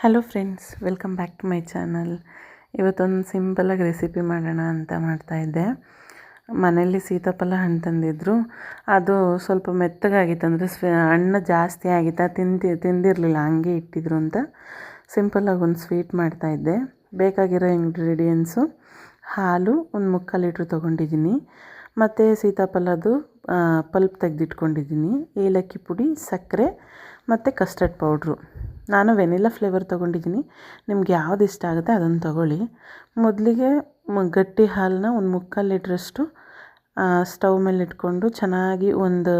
Hello friends welcome back to my channel ಇವತ್ತೊಂದು ಸಿಂಪಲಾಗಿ recipe ಮಾಡೋಣ ಅಂತ ಮಾಡ್ತಾಯಿದ್ದೆ ಮನೆಯಲ್ಲಿ ಸೀತಾಫಲ ಹಣ್ಣು ತಂದಿದ್ದರು ಅದು ಸ್ವಲ್ಪ ಮೆತ್ತಗಾಗಿತ್ತು ಅಂದರೆ ಹಣ್ಣು ಜಾಸ್ತಿ ಆಗಿತ್ತು ತಿಂದು ತಿಂದಿರಲಿಲ್ಲ, ಹಂಗೆ ಇಟ್ಟಿದ್ರು ಅಂತ ಸಿಂಪಲಾಗಿ ಒಂದು ಸ್ವೀಟ್ ಮಾಡ್ತಾಯಿದ್ದೆ ಬೇಕಾಗಿರೋ ಇಂಗ್ರೀಡಿಯೆಂಟ್ಸು ಹಾಲು ಒಂದು ಮುಕ್ಕಾಲು ಲೀಟ್ರ್ ತೊಗೊಂಡಿದ್ದೀನಿ. ಮತ್ತು ಸೀತಾಫಲದ್ದು ಪಲ್ಪ್ ತೆಗೆದಿಟ್ಕೊಂಡಿದ್ದೀನಿ. ಏಲಕ್ಕಿ ಪುಡಿ, ಸಕ್ಕರೆ, ಮತ್ತು ಕಸ್ಟರ್ಡ್ ಪೌಡ್ರು ನಾನು ವೆನಿಲಾ ಫ್ಲೇವರ್ ತೊಗೊಂಡಿದ್ದೀನಿ. ನಿಮ್ಗೆ ಯಾವ್ದು ಇಷ್ಟ ಆಗುತ್ತೆ ಅದನ್ನು ತೊಗೊಳ್ಳಿ. ಮೊದಲಿಗೆ ಗಟ್ಟಿ ಹಾಲನ್ನ ಒಂದು ಮುಕ್ಕಾಲು ಲೀಟ್ರಷ್ಟು ಸ್ಟವ್ ಮೇಲೆ ಇಟ್ಕೊಂಡು ಚೆನ್ನಾಗಿ ಒಂದು,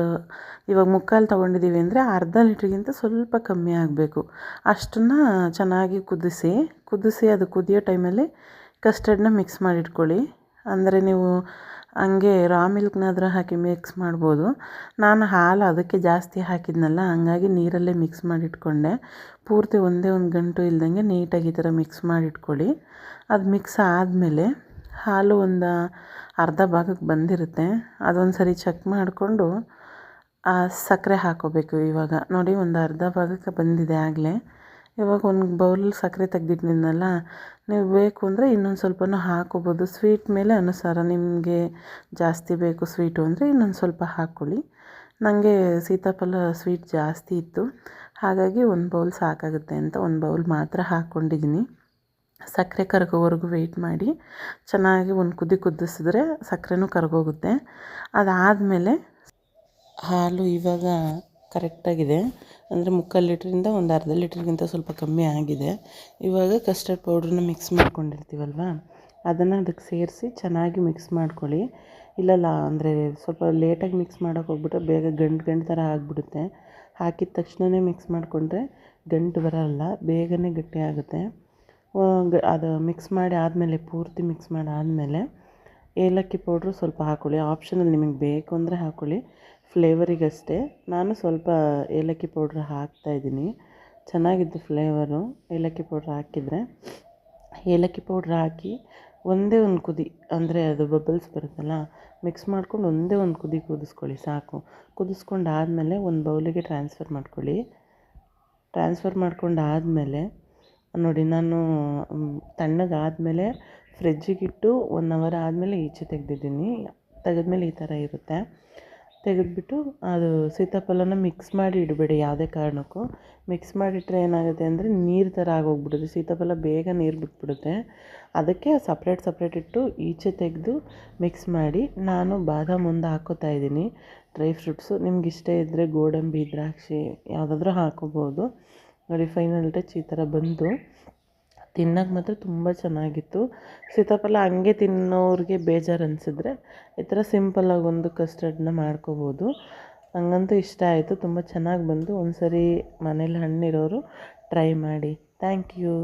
ಇವಾಗ ಮುಕ್ಕಾಲು ತೊಗೊಂಡಿದ್ದೀವಿ ಅಂದರೆ ಅರ್ಧ ಲೀಟ್ರಿಗಿಂತ ಸ್ವಲ್ಪ ಕಮ್ಮಿ ಆಗಬೇಕು. ಅಷ್ಟನ್ನು ಚೆನ್ನಾಗಿ ಕುದಿಸಿ ಕುದಿಸಿ ಅದು ಕುದಿಯೋ ಟೈಮಲ್ಲಿ ಕಸ್ಟರ್ಡನ್ನ ಮಿಕ್ಸ್ ಮಾಡಿಟ್ಕೊಳ್ಳಿ ಅಂದರೆ ನೀವು ಹಂಗೆ ರಾ ಮಿಲ್ಕ್ನಾದ್ರೂ ಹಾಕಿ ಮಿಕ್ಸ್ ಮಾಡ್ಬೋದು. ನಾನು ಹಾಲು ಅದಕ್ಕೆ ಜಾಸ್ತಿ ಹಾಕಿದ್ನಲ್ಲ, ಹಂಗಾಗಿ ನೀರಲ್ಲೇ ಮಿಕ್ಸ್ ಮಾಡಿಟ್ಕೊಂಡೆ. ಪೂರ್ತಿ ಒಂದೇ ಒಂದು ಗಂಟು ಇಲ್ದಂಗೆ ನೀಟಾಗಿ ಈ ಥರ ಮಿಕ್ಸ್ ಮಾಡಿಟ್ಕೊಳ್ಳಿ. ಅದು ಮಿಕ್ಸ್ ಆದಮೇಲೆ ಹಾಲು ಒಂದು ಅರ್ಧ ಭಾಗಕ್ಕೆ ಬಂದಿರುತ್ತೆ. ಅದೊಂದು ಸರಿ ಚೆಕ್ ಮಾಡಿಕೊಂಡು ಸಕ್ಕರೆ ಹಾಕ್ಕೋಬೇಕು ಇವಾಗ. ನೋಡಿ, ಒಂದು ಅರ್ಧ ಭಾಗಕ್ಕೆ ಬಂದಿದೆ ಆಗಲೇ. ಇವಾಗ ಒಂದು ಬೌಲಲ್ಲಿ ಸಕ್ಕರೆ ತೆಗ್ದಿಟ್ಟಿದ್ನಲ್ಲ, ನೀವು ಬೇಕು ಅಂದರೆ ಇನ್ನೊಂದು ಸ್ವಲ್ಪನೂ ಹಾಕ್ಕೋಬೋದು ಸ್ವೀಟ್ ಮೇಲೆ ಅನುಸಾರ ನಿಮಗೆ ಜಾಸ್ತಿ ಬೇಕು ಸ್ವೀಟು ಅಂದರೆ ಇನ್ನೊಂದು ಸ್ವಲ್ಪ ಹಾಕ್ಕೊಳ್ಳಿ ನನಗೆ ಸೀತಾಫಲ ಸ್ವೀಟ್ ಜಾಸ್ತಿ ಇತ್ತು. ಹಾಗಾಗಿ ಒಂದು ಬೌಲ್ ಸಾಕಾಗುತ್ತೆ ಅಂತ ಒಂದು ಬೌಲ್ ಮಾತ್ರ ಹಾಕ್ಕೊಂಡಿದ್ದೀನಿ ಸಕ್ಕರೆ ಕರಗೋವರೆಗೂ ವೆಯ್ಟ್ ಮಾಡಿ. ಚೆನ್ನಾಗಿ ಒಂದು ಕುದಿ ಕುದಿಸಿದ್ರೆ ಸಕ್ಕರೆನೂ ಕರಗೋಗುತ್ತೆ. ಅದಾದಮೇಲೆ ಹಾಲು ಇವಾಗ ಕರೆಕ್ಟಾಗಿದೆ. ಅಂದರೆ ಮುಕ್ಕಾಲು ಲೀಟ್ರಿಂದ ಒಂದು ಅರ್ಧ ಲೀಟ್ರಿಗಿಂತ ಸ್ವಲ್ಪ ಕಮ್ಮಿ ಆಗಿದೆ. ಇವಾಗ ಕಸ್ಟರ್ಡ್ ಪೌಡ್ರನ್ನ ಮಿಕ್ಸ್ ಮಾಡ್ಕೊಂಡಿರ್ತೀವಲ್ವ? ಅದನ್ನು ಅದಕ್ಕೆ ಸೇರಿಸಿ ಚೆನ್ನಾಗಿ ಮಿಕ್ಸ್ ಮಾಡ್ಕೊಳ್ಳಿ. ಇಲ್ಲಲ್ಲ ಅಂದರೆ ಸ್ವಲ್ಪ ಲೇಟಾಗಿ ಮಿಕ್ಸ್ ಮಾಡೋಕೆ ಹೋಗ್ಬಿಟ್ರೆ ಬೇಗ ಗಂಟು ಗಂಟು ಥರ ಆಗಿಬಿಡುತ್ತೆ. ಹಾಕಿದ ತಕ್ಷಣವೇ ಮಿಕ್ಸ್ ಮಾಡಿಕೊಂಡ್ರೆ ಗಂಟು ಬರೋಲ್ಲ, ಬೇಗನೆ ಗಟ್ಟಿ ಆಗುತ್ತೆ. ಅದು ಮಿಕ್ಸ್ ಮಾಡಿ ಆದಮೇಲೆ, ಪೂರ್ತಿ ಮಿಕ್ಸ್ ಮಾಡಿ ಆದಮೇಲೆ ಏಲಕ್ಕಿ ಪೌಡ್ರು ಸ್ವಲ್ಪ ಹಾಕ್ಕೊಳ್ಳಿ ಆಪ್ಷನಲ್ಲಿ ನಿಮಗೆ ಬೇಕು ಅಂದರೆ ಹಾಕ್ಕೊಳ್ಳಿ ಫ್ಲೇವರಿಗಷ್ಟೇ. ನಾನು ಸ್ವಲ್ಪ ಏಲಕ್ಕಿ ಪೌಡ್ರ್ ಹಾಕ್ತಾಯಿದ್ದೀನಿ ಚೆನ್ನಾಗಿದ್ದು ಫ್ಲೇವರು. ಏಲಕ್ಕಿ ಪೌಡ್ರ್ ಹಾಕಿದರೆ ಏಲಕ್ಕಿ ಪೌಡ್ರ್ ಹಾಕಿ ಒಂದೇ ಒಂದು ಕುದಿ, ಅಂದರೆ ಅದು ಬಬಲ್ಸ್ ಬರುತ್ತಲ್ಲ, ಮಿಕ್ಸ್ ಮಾಡ್ಕೊಂಡು ಒಂದೇ ಒಂದು ಕುದಿ ಕುದಿಸ್ಕೊಳ್ಳಿ, ಸಾಕು. ಕುದಿಸ್ಕೊಂಡು ಆದಮೇಲೆ ಒಂದು ಬೌಲಿಗೆ ಟ್ರಾನ್ಸ್ಫರ್ ಮಾಡ್ಕೊಳ್ಳಿ. ಟ್ರಾನ್ಸ್ಫರ್ ಮಾಡ್ಕೊಂಡು ಆದಮೇಲೆ ನೋಡಿ, ನಾನು ತಣ್ಣಗಾದಮೇಲೆ ಫ್ರಿಜ್ಜಿಗಿಟ್ಟು ಒನ್ ಅವರ್ ಆದಮೇಲೆ ಈಚೆ ತೆಗೆದಿದ್ದೀನಿ. ತೆಗೆದ್ಮೇಲೆ ಈ ಥರ ಇರುತ್ತೆ. ತೆಗೆದ್ಬಿಟ್ಟು ಅದು ಸೀತಾಫಲನ ಮಿಕ್ಸ್ ಮಾಡಿ ಇಡಬೇಡಿ ಯಾವುದೇ ಕಾರಣಕ್ಕೂ. ಮಿಕ್ಸ್ ಮಾಡಿಟ್ರೆ ಏನಾಗುತ್ತೆ ಅಂದರೆ ನೀರು ಥರ ಆಗೋಗ್ಬಿಡುತ್ತೆ. ಸೀತಾಫಲ ಬೇಗ ನೀರು ಬಿಟ್ಬಿಡುತ್ತೆ. ಅದಕ್ಕೆ ಸಪ್ರೇಟ್ ಸಪ್ರೇಟ್ ಇಟ್ಟು ಈಚೆ ತೆಗೆದು ಮಿಕ್ಸ್ ಮಾಡಿ ನಾನು ಬಾದಾಮ್ ಮುಂದೆ ಹಾಕೋತಾ ಇದ್ದೀನಿ. ಡ್ರೈ ಫ್ರೂಟ್ಸು ನಿಮ್ಗೆ ಇಷ್ಟ ಇದ್ದರೆ ಗೋಡಂಬಿ, ದ್ರಾಕ್ಷಿ ಯಾವುದಾದ್ರೂ ಹಾಕೋಬೋದು. ನೋಡಿ ಫೈನಲ್ ಟಚ್ ಈ ಥರ ಬಂದು ತಿನ್ನೋಕೆ ಮಾತ್ರ ತುಂಬ ಚೆನ್ನಾಗಿತ್ತು. ಸೀತಾಫಲ ಹಂಗೆ ತಿನ್ನೋರಿಗೆ ಬೇಜಾರು ಅನಿಸಿದ್ರೆ ಈ ಥರ ಸಿಂಪಲ್ಲಾಗಿ ಒಂದು ಕಸ್ಟರ್ಡನ್ನ ಮಾಡ್ಕೋಬೋದು. ಹಂಗಂತೂ ಇಷ್ಟ ಆಯಿತು. ತುಂಬ ಚೆನ್ನಾಗಿ ಬಂದು ಒಂದು ಸರಿ ಮನೇಲಿ ಹಣ್ಣಿರೋರು ಟ್ರೈ ಮಾಡಿ. Thank you